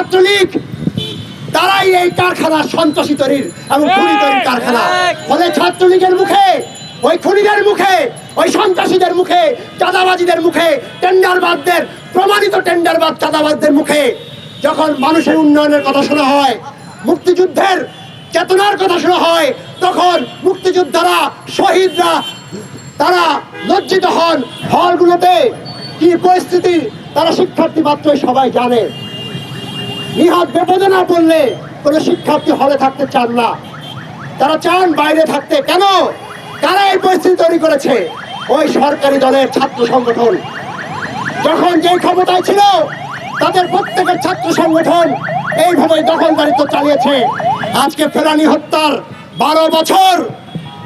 ছাত্রলীগ তারাই এই কারখানা সন্ত্রাসী তৈরির এবং খুনি তৈরির কারখানা। ফলে ছাত্রলীগের মুখে ওই খুনিদের মুখে ওই সন্ত্রাসীদের মুখে চাঁদাবাজিদের মুখে টেন্ডারবাদদের প্রমাণিত টেন্ডারবাদ চাঁদাবাদদের মুখে যখন মানুষের উন্নয়নের কথা শোনা হয় মুক্তিযুদ্ধের চেতনার কথা শোনা হয় তখন মুক্তিযোদ্ধারা শহীদরা তারা লজ্জিত হন। হলগুলোতে কি পরিস্থিতি তারা শিক্ষার্থী মাত্রই সবাই জানে। নিহত বিপদে না পড়লে কোনো শিক্ষার্থী হলে থাকতে চান না। তারা চান বাইরে থাকতে। কেন? তারা এই পরিস্থিতি তৈরি করেছে। ওই সরকারি দলের ছাত্র সংগঠন। যখন যেই ক্ষমতায় ছিল, তাদের প্রত্যেকের ছাত্র সংগঠন এইভাবে দখলদারিত্ব চালিয়েছে। আজকে ফেরানি হত্যার বারো বছর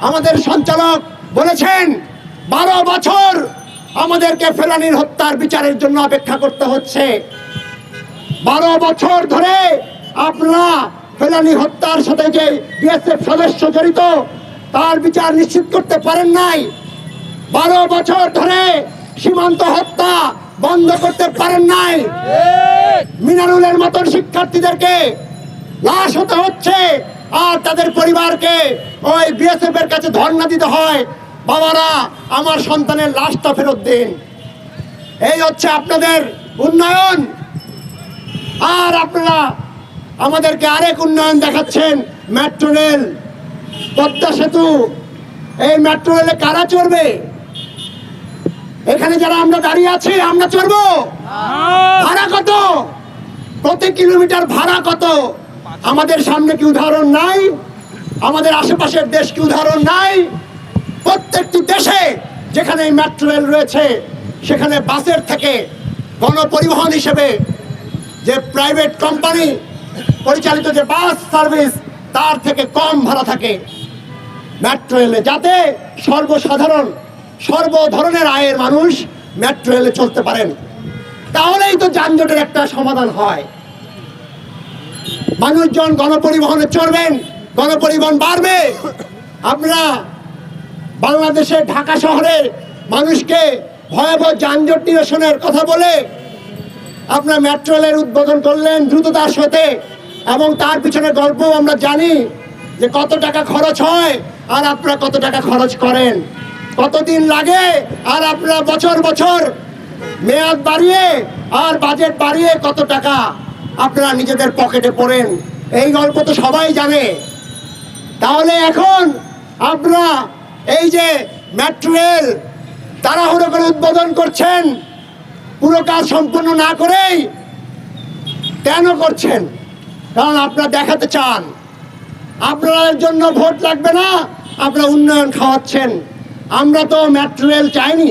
আমাদের সঞ্চালক বলেছেন, বারো বছর আমাদেরকে ফেরানির হত্যার বিচারের জন্য অপেক্ষা করতে হচ্ছে। বারো বছর ধরে আপনারা ফেলানি হত্যার সাথে যে বিএসএফ সদস্য জড়িত, তার বিচার নিশ্চিত করতে পারেন নাই। বারো বছর ধরে সীমান্ত হত্যা বন্ধ করতে পারেন নাই। মিনারুলের মতন শিক্ষার্থীদেরকে লাশ হতে হচ্ছে, আর তাদের পরিবারকে ওই বিএসএফ এর কাছে ধর্ণা দিতে হয়। বাবারা, আমার সন্তানের লাশটা ফেরত দিন। এই হচ্ছে আপনাদের উন্নয়ন। আর আপনারা আমাদেরকে আরেক উন্নয়ন দেখাচ্ছেন মেট্রো রেল। পদ্মা সেতু। এই মেট্রো রেলে কারা চড়বে? এখানে যারা আমরা দাঁড়িয়ে আছি আমরা চড়বো? ভাড়া কত? প্রতি কিলোমিটার ভাড়া কত? আমাদের সামনে কি উদাহরণ নাই? আমাদের আশেপাশের দেশ কি উদাহরণ নাই? প্রত্যেকটি দেশে যেখানে এই মেট্রো রেল রয়েছে সেখানে বাসের থেকে গণপরিবহন হিসেবে যে প্রাইভেট কোম্পানি পরিচালিত যে বাস সার্ভিস তার থেকে কম ভাড়া থাকে। মেট্রো রেলে যাতে সর্বসাধারণ সর্ব ধরনের আয়ের মানুষ মেট্রো রেলে চলতে পারেন। তাহলেই তো যানজটের একটা সমাধান হয়। মানুষজন গণপরিবহনে চড়বেন, গণপরিবহন বাড়বে। আমরা বাংলাদেশের ঢাকা শহরে মানুষকে ভয়াবহ যানজট নিরসনের কথা বলে আপনার মেট্রো রেলের উদ্বোধন করলেন দ্রুততার সাথে, এবং তার পিছনে গল্প আমরা জানি যে কত টাকা খরচ হয় আর আপনারা কত টাকা খরচ করেন। কতদিন লাগে আর আপনারা বছর বছর মেয়াদ বাড়িয়ে আর বাজেট বাড়িয়ে কত টাকা আপনারা নিজেদের পকেটে পড়েন। এই গল্প তো সবাই জানে। তাহলে এখন আপনারা এই যে মেট্রো রেল তাড়াহুড়ো করে উদ্বোধন করছেন পুরো কাজ সম্পূর্ণ না করেই কেন করছেন? কারণ আপনারা দেখাতে চান। আপনার জন্য ভোট লাগবে না, আপনারা উন্নয়ন খাওয়াচ্ছেন। আমরা তো মেট্রো রেল চাইনি।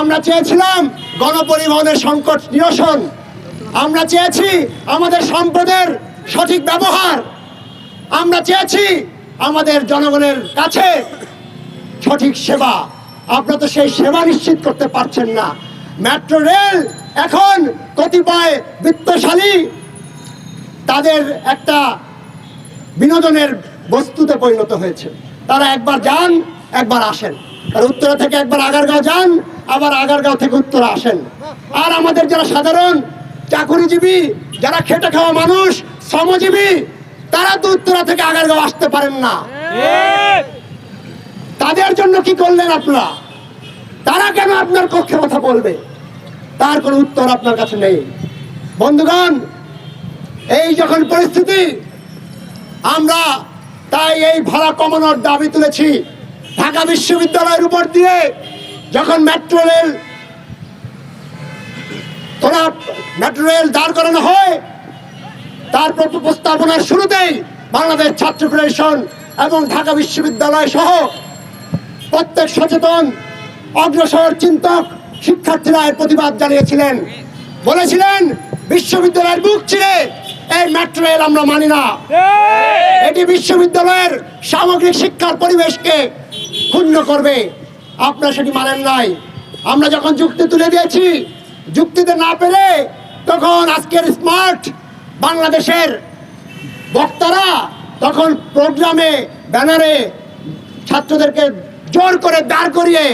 আমরা চেয়েছিলাম গণপরিবহনের সংকট নিরসন। আমরা চেয়েছি আমাদের সম্পদের সঠিক ব্যবহার। আমরা চেয়েছি আমাদের জনগণের কাছে সঠিক সেবা। আপনারা তো সেই সেবা নিশ্চিত করতে পারছেন না। মেট্রো রেল এখন কতিপয় বিত্তশালী তাদের একটা বিনোদনের বস্তুতে পরিণত হয়েছে। তারা একবার যান একবার আসেন। আর উত্তরা থেকে একবার আগারগাঁও যান আবার আগারগাঁও থেকে উত্তরা আসেন। আর আমাদের যারা সাধারণ চাকুরিজীবী যারা খেটে খাওয়া মানুষ শ্রমজীবী তারা তো উত্তরা থেকে আগারগাঁও আসতে পারেন না। তাদের জন্য কি করলেন আপনারা? তারা কেন আপনার কক্ষে কথা বলবে? তার কোনো উত্তর আপনার কাছে নেই। বন্ধুগণ, এই যখন পরিস্থিতি, আমরা তাই এই ভাড়া কমানোর দাবি তুলেছি। ঢাকা বিশ্ববিদ্যালয়ের উপর দিয়ে যখন মেট্রো রেল মেট্রো রেল দাঁড় করানো হয়, তার প্রস্তাবনার শুরুতেই বাংলাদেশ ছাত্র ফেডারেশন এবং ঢাকা বিশ্ববিদ্যালয় সহ প্রত্যেক সচেতন অগ্রসর চিন্তক শিক্ষার্থীরা এর প্রতিবাদ জানিয়েছিলেন। বলেছিলেন, বিশ্ববিদ্যালয়ের বুক ছিঁড়ে এই মেট্রো রেল আমরা মানি না। এটি বিশ্ববিদ্যালয়ের সামগ্রিক শিক্ষার পরিবেশকে ক্ষুণ্ণ করবে। আপনারা সেটি মানেন নাই। আমরা যখন যুক্তি তুলে দিয়েছি, যুক্তিতে না পেরে তখন আজকের স্মার্ট বাংলাদেশের বক্তারা তখন প্রোগ্রামে, ব্যানারে ছাত্রদেরকে জোর করে দাঁড় করিয়ে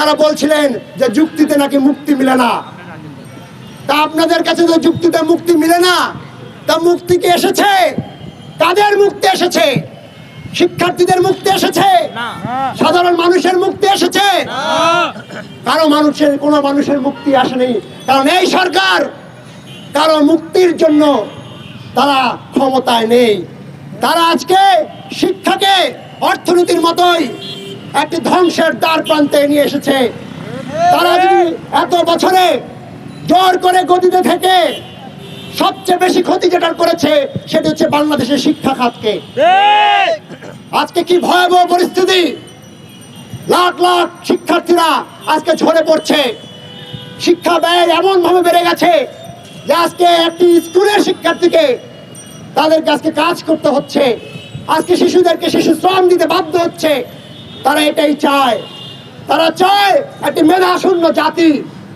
তারা বলছিলেন যে যুক্তিতে নাকি মুক্তি মিলে না। তা আপনাদের কাছে তো যুক্তিতে মুক্তি মিলে না। তা মুক্তি কি এসেছে? কাদের মুক্তি এসেছে? শিক্ষার্থীদের মুক্তি এসেছে? সাধারণ মানুষের মুক্তি এসেছে? কারও মানুষের কোনো মানুষের মুক্তি আসেনি। কারণ এই সরকার কারও মুক্তির জন্য তারা ক্ষমতায় নেই। তারা আজকে শিক্ষাকে অর্থনীতির মতোই একটি ধ্বংসের দ্বার প্রান্তে নিয়ে এসেছে। তারা যদি এত বছরে জোর করে গতিতে থেকে সবচেয়ে বেশি ক্ষতি যেটা করেছে, সেটা হচ্ছে বাংলাদেশের শিক্ষা খাতকে। আজকে কি ভয়াবহ পরিস্থিতি? লাখ লাখ শিক্ষার্থীরা আজকে ঝরে পড়ছে। শিক্ষা ব্যয় এমন ভাবে বেড়ে গেছে যে আজকে একটি স্কুলের শিক্ষার্থীকে তাদেরকে আজকে কাজ করতে হচ্ছে। আজকে শিশুদেরকে শিশু শ্রম দিতে বাধ্য হচ্ছে। তারা এটাই চায়। তারা চায় একটি মেধাশূন্য জাতি।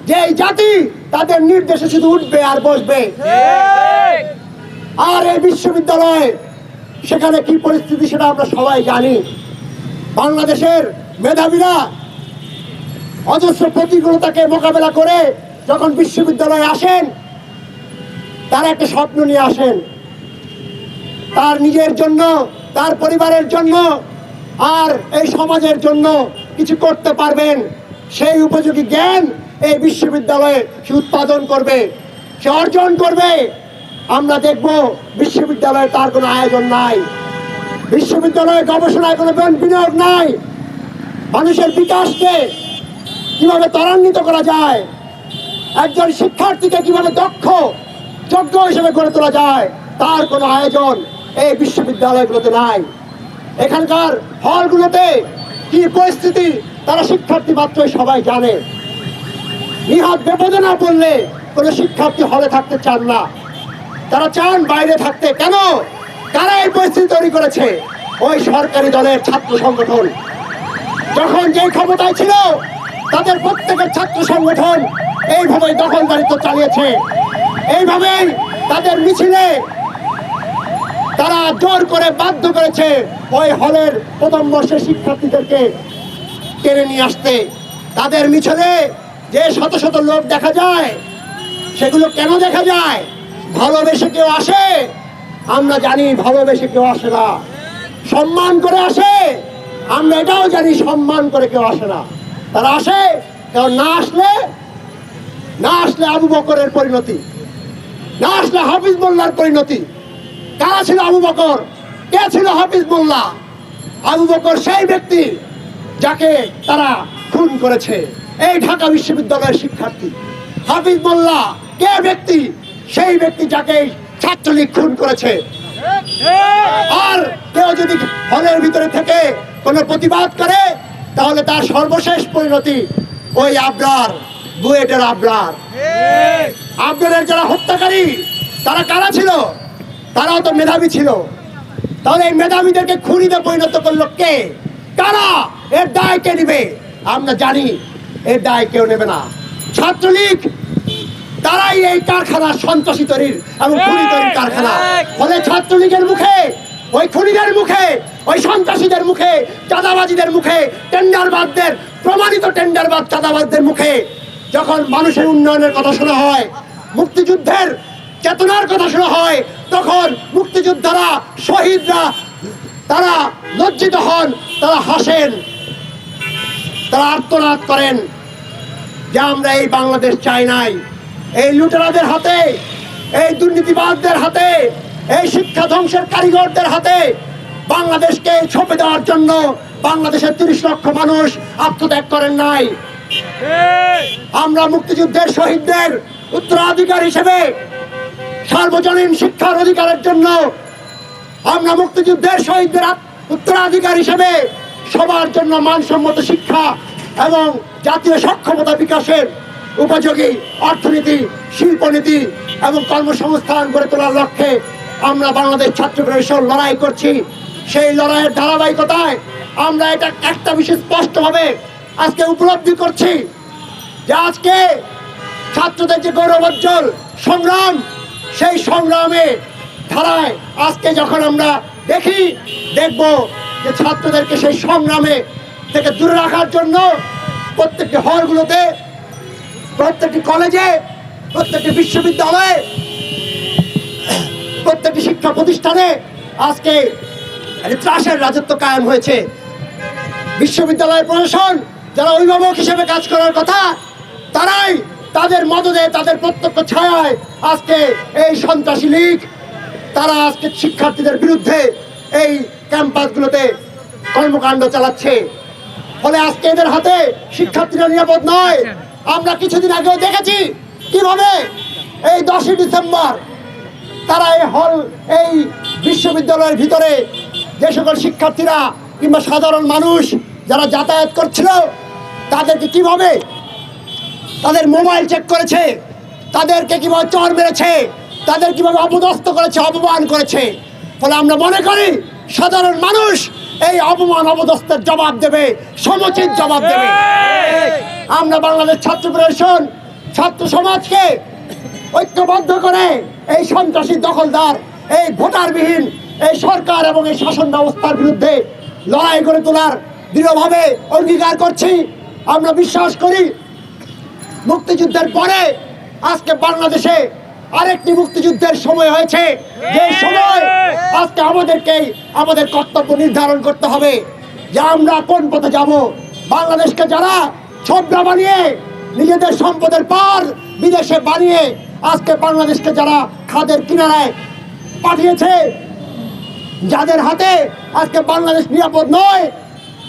যে এই জাতি তাদের নির্দেশে শুধু উঠবে আর বসবে। আর এই বিশ্ববিদ্যালয়ে সেখানে কি পরিস্থিতি সেটা আমরা সবাই জানি। বাংলাদেশের মেধাবীরা অজস্র প্রতিকূলতাকে মোকাবেলা করে যখন বিশ্ববিদ্যালয়ে আসেন তারা একটা স্বপ্ন নিয়ে আসেন। তার নিজের জন্য তার পরিবারের জন্য আর এই সমাজের জন্য কিছু করতে পারবেন। সেই উপযোগী জ্ঞান এই বিশ্ববিদ্যালয়ে সে উৎপাদন করবে, সে অর্জন করবে। আমরা দেখব বিশ্ববিদ্যালয়ে তার কোনো আয়োজন নাই। বিশ্ববিদ্যালয়ে গবেষণায় কোনো বিনিয়োগ নাই। মানুষের বিকাশকে কীভাবে ত্বরান্বিত করা যায়, একজন শিক্ষার্থীকে কীভাবে দক্ষ, যোগ্য হিসেবে গড়ে তোলা যায়, তার কোনো আয়োজন এই বিশ্ববিদ্যালয়গুলোতে নাই। এখানকার হলগুলোতে কি পরিস্থিতি, তারা শিক্ষার্থী মাত্রই সবাই জানে। নিহাত বিপদে করলে কোনো শিক্ষার্থী হলে থাকতে চান না। তারা চান বাইরে থাকতে। কেন? তারা এই পরিস্থিতি তৈরি করেছে? ওই সরকারি দলের ছাত্র সংগঠন। যখন যে ক্ষমতায় ছিল, তাদের প্রত্যেকের ছাত্র সংগঠন এইভাবে দখলদারিত্ব চালিয়েছে। এইভাবেই তাদের মিছিলে তারা জোর করে বাধ্য করেছে ওই হলের প্রথম বর্ষের শিক্ষার্থীদেরকে টেনে নিয়ে আসতে। তাদের মিছিলে যে শত শত লোক দেখা যায়, সেগুলো কেন দেখা যায়? ভালোবেসে কেউ আসে? আমরা জানি ভালোবেসে কেউ আসে না। সম্মান করে আসে? আমরা এটাও জানি সম্মান করে কেউ আসে না। তারা আসে, কেউ না আসলে না আসলে আবু বকরের পরিণতি, না আসলে হাফিজ মোল্লার পরিণতি। কারা ছিল আবু বকর? কে ছিল হাফিজ মোল্লা? আবু বকর সেই ব্যক্তি যাকে তারা খুন করেছে। এই ঢাকা বিশ্ববিদ্যালয়ের শিক্ষার্থী। হাফিজ মোল্লা কে ব্যক্তি? সেই ব্যক্তি যাকে ছাত্রলীগ খুন করেছে। আর কেউ যদি হলের ভিতরে থেকে কোনো প্রতিবাদ করে তাহলে তার সর্বশেষ পরিণতি ওই আবরার বুয়েটের আবরার। আবরারের যারা হত্যাকারী তারা কারা ছিল? তারাও তো মেধাবী ছিল। তাহলে এই মেধাবীদেরকে খুনিতে পরিণত করল কে? কারা? এর দায় কে নিবে? আমরা জানি এর দায় কেউ নেবে না। ছাত্রলীগ তারাই এই কারখানা সন্ত্রাসী তৈরির এবং খুনি তৈরির কারখানা। ফলে ছাত্রলীগের মুখে ওই খুনিদের মুখে ওই সন্ত্রাসীদের মুখে চাঁদাবাজিদের মুখে টেন্ডারবাদদের প্রমাণিত টেন্ডারবাদ চাঁদাবাদদের মুখে যখন মানুষের উন্নয়নের কথা শোনা হয় মুক্তিযুদ্ধের চেতনার কথা শোনা হয় তখন মুক্তিযোদ্ধারা শহীদরা তারা লজ্জিত হন তারা হাসেন তারা আর্তনাদ করেন যে আমরা এই বাংলাদেশ চাই নাই। এই লুটেরাদের হাতে এই দুর্নীতিবাদদের হাতে এই শিক্ষা ধ্বংসের কারিগরদের হাতে বাংলাদেশকে ছপে দেওয়ার জন্য বাংলাদেশের তিরিশ লক্ষ মানুষ আত্মত্যাগ করেন নাই। আমরা মুক্তিযুদ্ধের শহীদদের উত্তরাধিকার হিসেবে সার্বজনীন শিক্ষার অধিকারের জন্য আমরা মুক্তিযুদ্ধের শহীদদের উত্তরাধিকার হিসেবে সবার জন্য মানসম্মত শিক্ষা এবং জাতীয় সক্ষমতা বিকাশের উপযোগী অর্থনীতি, শিল্পনীতি এবং কর্মসংস্থান গড়ে তোলার লক্ষ্যে আমরা বাংলাদেশ ছাত্র পরিষদ লড়াই করছি। সেই লড়াইয়ের ধারাবাহিকতায় আমরা এটা একটা বিষয় স্পষ্টভাবে আজকে উপলব্ধি করছি যে আজকে ছাত্রদের যে গৌরবোজ্জ্বল সংগ্রাম সেই সংগ্রামে ধারায় আজকে যখন আমরা দেখি, দেখব যে ছাত্রদেরকে সেই সংগ্রামে থেকে দূরে রাখার জন্য প্রত্যেকটি হলগুলোতে, প্রত্যেকটি কলেজে, প্রত্যেকটি বিশ্ববিদ্যালয়ে, প্রত্যেকটি শিক্ষা প্রতিষ্ঠানে আজকে ত্রাসের রাজত্ব কায়েম হয়েছে। বিশ্ববিদ্যালয়ের প্রশাসন যারা অভিভাবক হিসেবে কাজ করার কথা, তারাই তাদের মদদে, তাদের প্রত্যক্ষ ছায়ায় আজকে এই সন্ত্রাসী লীগ, তারা আজকে শিক্ষার্থীদের বিরুদ্ধে এই ক্যাম্পাসগুলোতে কর্মকাণ্ড চালাচ্ছে। ফলে আজকে এদের হাতে শিক্ষার্থীরা নিরাপদ নয়। আমরা কিছুদিন আগেও দেখেছি কীভাবে এই দশই ডিসেম্বর তারা এই হল, এই বিশ্ববিদ্যালয়ের ভিতরে যে সকল শিক্ষার্থীরা কিংবা সাধারণ মানুষ যারা যাতায়াত করছিল, তাদেরকে কীভাবে তাদের মোবাইল চেক করেছে। তাদেরকে কীভাবে চর মেরেছে, তাদের কীভাবে অপদস্থ করেছে, অপমান করেছে। ফলে আমরা মনে করি, সাধারণ মানুষ এই অপমান, অপদস্থের জবাব দেবে, সমুচিত জবাব দেবে। আমরা বাংলাদেশ ছাত্র ফেডারেশন, ছাত্র সমাজকে ঐক্যবদ্ধ করে এই সন্ত্রাসী দখলদার, এই ভোটারবিহীন, এই সরকার এবং এই শাসন ব্যবস্থার বিরুদ্ধে লড়াই করে তোলার দৃঢ়ভাবে অঙ্গীকার করছি। আমরা বিশ্বাস করি মুক্তিযুদ্ধের পরে আজকে বাংলাদেশে আরেকটি মুক্তিযুদ্ধের সময় হয়েছে। যে সময় আজকে আমাদেরকে আমাদের কর্তব্য নির্ধারণ করতে হবে যে আমরা কোন পথে যাব। বাংলাদেশকে যারা ছোবরা বানিয়ে নিজেদের সম্পদের পার বিদেশে বানিয়ে আজকে বাংলাদেশকে যারা খাদের কিনারায় পাঠিয়েছে, যাদের হাতে আজকে বাংলাদেশ নিরাপদ নয়,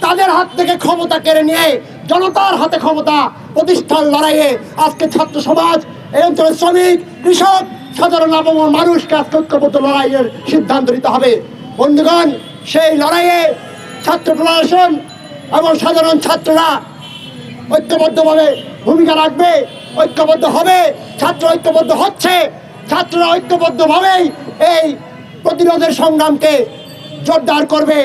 তাদের হাত থেকে ক্ষমতা কেড়ে নিয়ে জনতার হাতে ক্ষমতা প্রতিষ্ঠান লড়াইয়ে আজকে ছাত্র সমাজ, এই অঞ্চলের শ্রমিক, কৃষক, সাধারণ আবহাওয়ার মানুষকে আজকে ঐক্যবদ্ধ লড়াইয়ের সিদ্ধান্ত নিতে হবে। বন্ধুগণ, সেই লড়াইয়ে ছাত্র প্রশাসন এবং সাধারণ ছাত্ররা ঐক্যবদ্ধভাবে ভূমিকা রাখবে, ঐক্যবদ্ধ হবে, ছাত্র ঐক্যবদ্ধ হচ্ছে, ছাত্ররা ঐক্যবদ্ধভাবেই এই প্রতিরোধের সংগ্রামকে জোরদার করবে।